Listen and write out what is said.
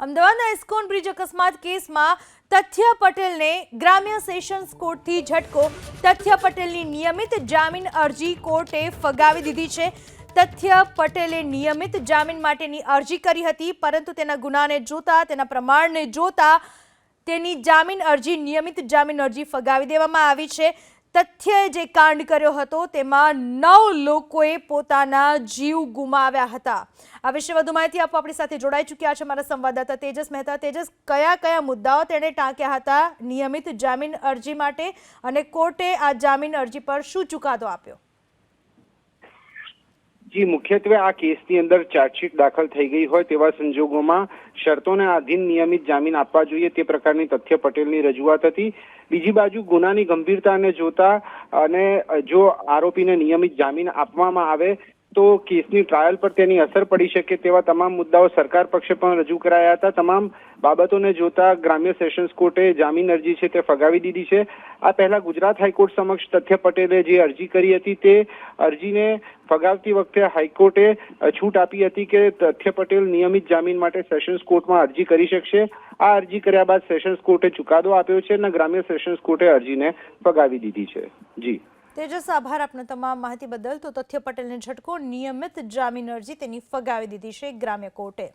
અમદાવાદના ISKCON bridge અકસ્માત કેસમાં તથ્ય પટેલને ગ્રામ્ય સેશન્સ કોર્ટથી ઝટકો. તથ્ય પટેલની નિયમિત જામીન અરજી કોર્ટે ફગાવી દીધી છે. તથ્ય પટેલે નિયમિત જામીન માટેની અરજી કરી હતી, પરંતુ તેના ગુનાને જોતા, તેના પ્રમાણને જોતા તેની જામીન અરજી, નિયમિત જામીન અરજી ફગાવી દેવામાં આવી છે. તથ્યએ જે કાંડ કર્યો હતો તેમાં નવ લોકોએ પોતાના જીવ ગુમાવ્યા હતા. આ વિશે વધુ માહિતી આપવા આપણી સાથે જોડાઈ ચૂક્યા છે મારા સંવાદદાતા તેજસ મહેતા. તેજસ, કયા કયા મુદ્દાઓ તેણે ટાંક્યા હતા? નિયમિત જામીન અરજી માટે અને કોર્ટે આ જામીન અરજી પર શું ચુકાદો આપ્યો? જી, મુખ્યત્વે આ કેસની અંદર ચાર્જશીટ દાખલ થઈ ગઈ હોય તેવા સંજોગોમાં શરતોને આધીન નિયમિત જામીન આપવા જોઈએ તે પ્રકારની તથ્ય પટેલની રજૂઆત હતી. બીજી બાજુ, ગુનાની ગંભીરતાને જોતા અને જો આરોપીને નિયમિત જામીન આપવામાં આવે તો કેસની ટ્રાયલ પર તેની અસર પડી શકે તેવા તમામ મુદ્દાઓ સરકાર પક્ષે પણ રજૂ કરાયા હતા. તમામ બાબતોને જોતા ગ્રામ્ય સેશન્સ કોર્ટે જામીન અરજી છે તે ફગાવી દીધી છે. આ પહેલા ગુજરાત હાઈકોર્ટ સમક્ષ તથ્ય પટેલે જે અરજી કરી હતી તે અરજીને ફગાવતી વખતે હાઈકોર્ટે છૂટ આપી હતી કે તથ્ય પટેલ નિયમિત જામીન માટે સેશન્સ કોર્ટમાં અરજી કરી શકશે. આ અરજી કર્યા બાદ સેશન્સ કોર્ટે ચુકાદો આપ્યો છે અને ગ્રામ્ય સેશન્સ કોર્ટે અરજીને ફગાવી દીધી છે. જી. તેજસ, આભાર આપનો તમામ માહિતી બદલ. તો તથ્ય પટેલને ઝટકો, નિયમિત જામીન અરજી તેની ફગાવી દીધી છે ગ્રામ્ય કોર્ટે.